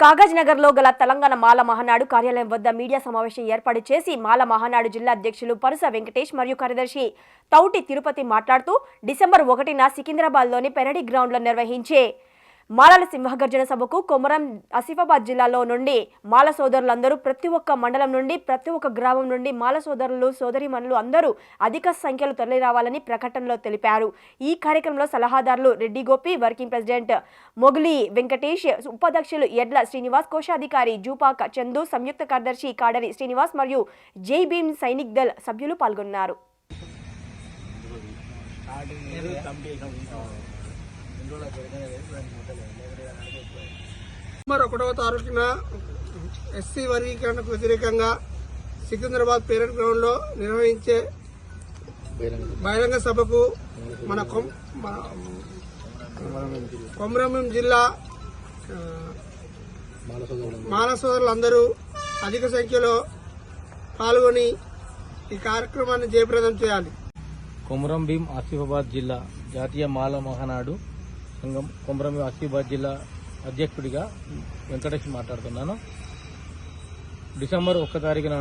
కాగజ్ నగర్లో గల తెలంగాణ మాల మహానాడు కార్యాలయం వద్ద మీడియా సమావేశం ఏర్పాటు చేసి మాల మహానాడు జిల్లా అధ్యక్షులు పరుస వెంకటేష్ మరియు కార్యదర్శి తౌటి తిరుపతి మాట్లాడుతూ డిసెంబర్ ఒకటిన సికింద్రాబాద్లోని పెరడి గ్రౌండ్లో నిర్వహించే మాలల సింహగర్జన సభకు కొమరం ఆసిఫాబాద్ జిల్లాలో నుండి మాల సోదరులందరూ ప్రతి ఒక్క మండలం నుండి ప్రతి ఒక్క గ్రామం నుండి మాల సోదరులు సోదరిమణులు అందరూ అధిక సంఖ్యలో తరలి రావాలని ప్రకటనలో తెలిపారు. ఈ కార్యక్రమంలో సలహాదారులు రెడ్డి గోపి వర్కింగ్ ప్రెసిడెంట్ మొగిలి వెంకటేష్ ఉపాధ్యక్షులు ఎడ్ల శ్రీనివాస్ కోశాధికారి జూపాక చందు సంయుక్త కార్యదర్శి కాడరి శ్రీనివాస్ మరియు జై భీమ్ సైనిక్ దళ్ సభ్యులు పాల్గొన్నారు. డిసెంబర్ ఒకటవ తారీఖున ఎస్సీ వర్గీకరణకు వ్యతిరేకంగా సికింద్రాబాద్ పేరెంట్ గ్రౌండ్లో నిర్వహించే బహిరంగ సభకు మన కొం- కొమరంభీం జిల్లా మానసోదరులందరూ అధిక సంఖ్యలో పాల్గొని ఈ కార్యక్రమాన్ని జయప్రదం చేయాలి. కొమరం భీం ఆసిఫాబాద్ జిల్లా జాతీయ మాల మహానాడు సంఘం కొమరం ఆసిఫాబాద్ జిల్లా అధ్యక్షుడిగా వెంకటేష్ మాట్లాడుతున్నాను. డిసెంబర్ ఒక్క తారీఖున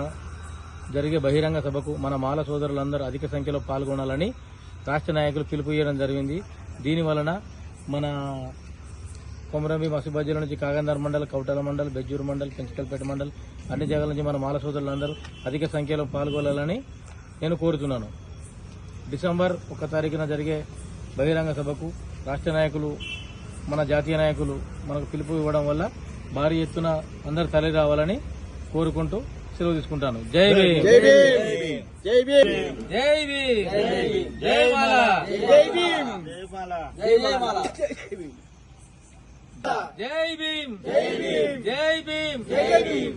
జరిగే బహిరంగ సభకు మన మాల సోదరులందరూ అధిక సంఖ్యలో పాల్గొనాలని రాష్ట్ర నాయకులు పిలుపు ఇవ్వడం జరిగింది. దీని వలన మన కొమరంబి మసిబాజీల జిల్లా నుంచి కాగందార్ మండల్ కౌటల మండల్ బెజ్జూరు మండల్ పెంచకల్పేట మండల్ అన్ని జాగాల నుంచి మన మాల సోదరులందరూ అధిక సంఖ్యలో పాల్గొనాలని నేను కోరుతున్నాను. డిసెంబర్ ఒక తారీఖున జరిగే బహిరంగ సభకు రాష్ట్ర నాయకులు మన జాతీయ నాయకులు మనకు పిలుపు ఇవ్వడం వల్ల భారీ ఎత్తున అందరు తరలి రావాలని కోరుకుంటూ సెలవు తీసుకుంటాను జై భీమ్ జై భీమ్ జై భీమ్ జై మాల జై భీమ్ జై భీమ్ జై భీమ్ జై భీమ్